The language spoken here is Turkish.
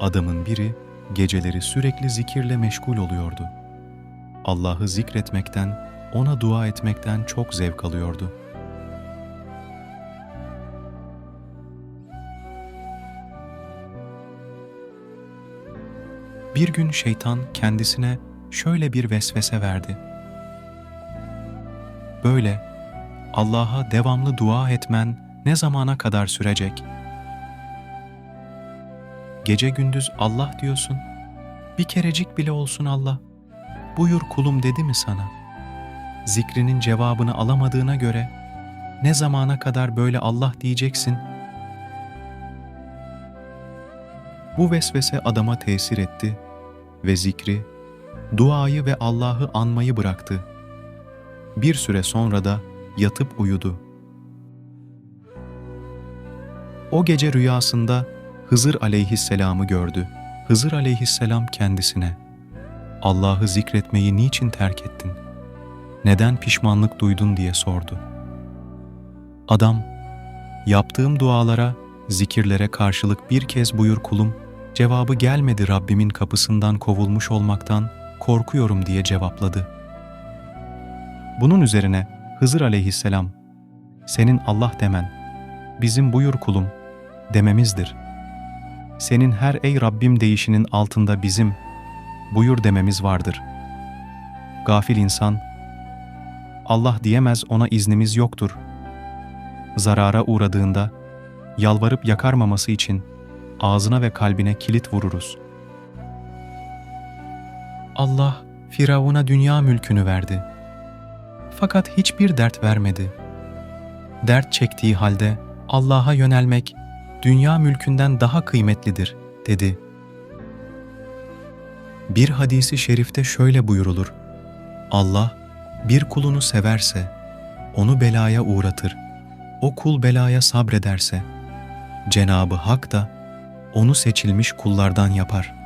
Adamın biri geceleri sürekli zikirle meşgul oluyordu. Allah'ı zikretmekten, ona dua etmekten çok zevk alıyordu. Bir gün şeytan kendisine şöyle bir vesvese verdi. Böyle Allah'a devamlı dua etmen ne zamana kadar sürecek? Gece gündüz Allah diyorsun. Bir kerecik bile olsun Allah. Buyur kulum dedi mi sana? Zikrinin cevabını alamadığına göre ne zamana kadar böyle Allah diyeceksin? Bu vesvese adama tesir etti ve zikri, duayı ve Allah'ı anmayı bıraktı. Bir süre sonra da yatıp uyudu. O gece rüyasında Hızır aleyhisselamı gördü. Hızır aleyhisselam kendisine, Allah'ı zikretmeyi niçin terk ettin? Neden pişmanlık duydun diye sordu. Adam, yaptığım dualara, zikirlere karşılık bir kez buyur kulum, cevabı gelmedi Rabbimin kapısından kovulmuş olmaktan korkuyorum diye cevapladı. Bunun üzerine Hızır aleyhisselam, senin Allah demen, bizim buyur kulum dememizdir. Senin her ey Rabbim deyişinin altında bizim buyur dememiz vardır. Gafil insan, Allah diyemez ona iznimiz yoktur. Zarara uğradığında yalvarıp yakarmaması için ağzına ve kalbine kilit vururuz. Allah Firavun'a dünya mülkünü verdi. Fakat hiçbir dert vermedi. Dert çektiği halde Allah'a yönelmek dünya mülkünden daha kıymetlidir dedi. Bir hadisi şerifte şöyle buyurulur. Allah bir kulunu severse onu belaya uğratır. O kul belaya sabrederse Cenabı Hak da onu seçilmiş kullardan yapar.''